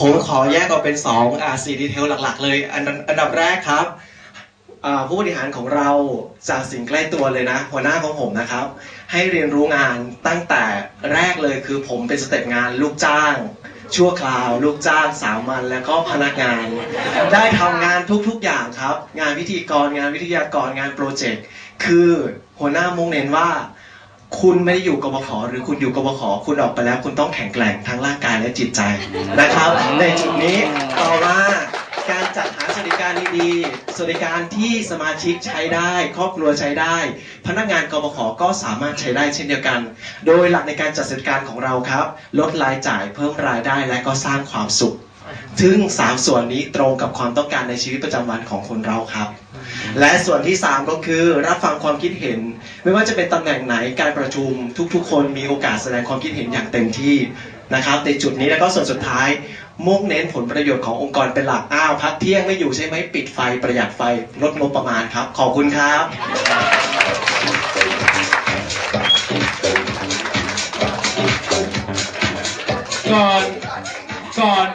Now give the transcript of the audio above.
ผมขอแยกออกเป็น2องอ่าสี่ดีเทลหลัก ๆ เลย อันอันดับแรกครับผู้บริหารของเราจากสิ่งใกล้ตัวเลยนะ หัวหน้าของผมนะครับ ให้เรียนรู้งานตั้งแต่แรกเลยคือผมเป็นสเต็ปงานลูกจ้าง ชั่วคราว ลูกจ้างสามัญแล้วก็พนักงาน ได้ทำงานทุกๆอย่างครับ งานพิธีกรงานวิทยากรงานโปรเจกต์คือหัวหน้ามุ่งเน้นว่า คุณไม่ได้อยู่กบขหรือคุณอยู่กบขคุณออกไปแล้ว คุณต้องแข็งแกร่งทั้งร่างกายและจิตใจนะครับ ในจุดนี้ต่อมาการจัดหาสวัสดิการดีๆสวัสดิการที่สมาชิกใช้ได้ ครอบครัวใช้ได้ พนักงานกบขก็สามารถใช้ได้เช่นเดียวกัน โดยหลักในการจัดสวัสดิการของเราครับ ลดรายจ่ายเพิ่มรายได้และก็สร้างความสุขซึ่งสามส่วนนี้ตรงกับความต้องการในชีวิตประจำวันของคนเราครับ และส่วนที่ 3 ก็คือรับฟังความคิดเห็น ไม่ว่าจะเป็นตำแหน่งไหนการประชุมทุกๆ คนมีโอกาสแสดงความคิดเห็นอย่างเต็มที่นะครับในจุดนี้แล้วก็ส่วนสุดท้าย มุ่งเน้นผลประโยชน์ขององค์กรเป็นหลักอ้าวพักเที่ยงไม่อยู่ใช่ไหมปิดไฟประหยัดไฟลดงบประมาณครับ ขอบคุณครับก่อน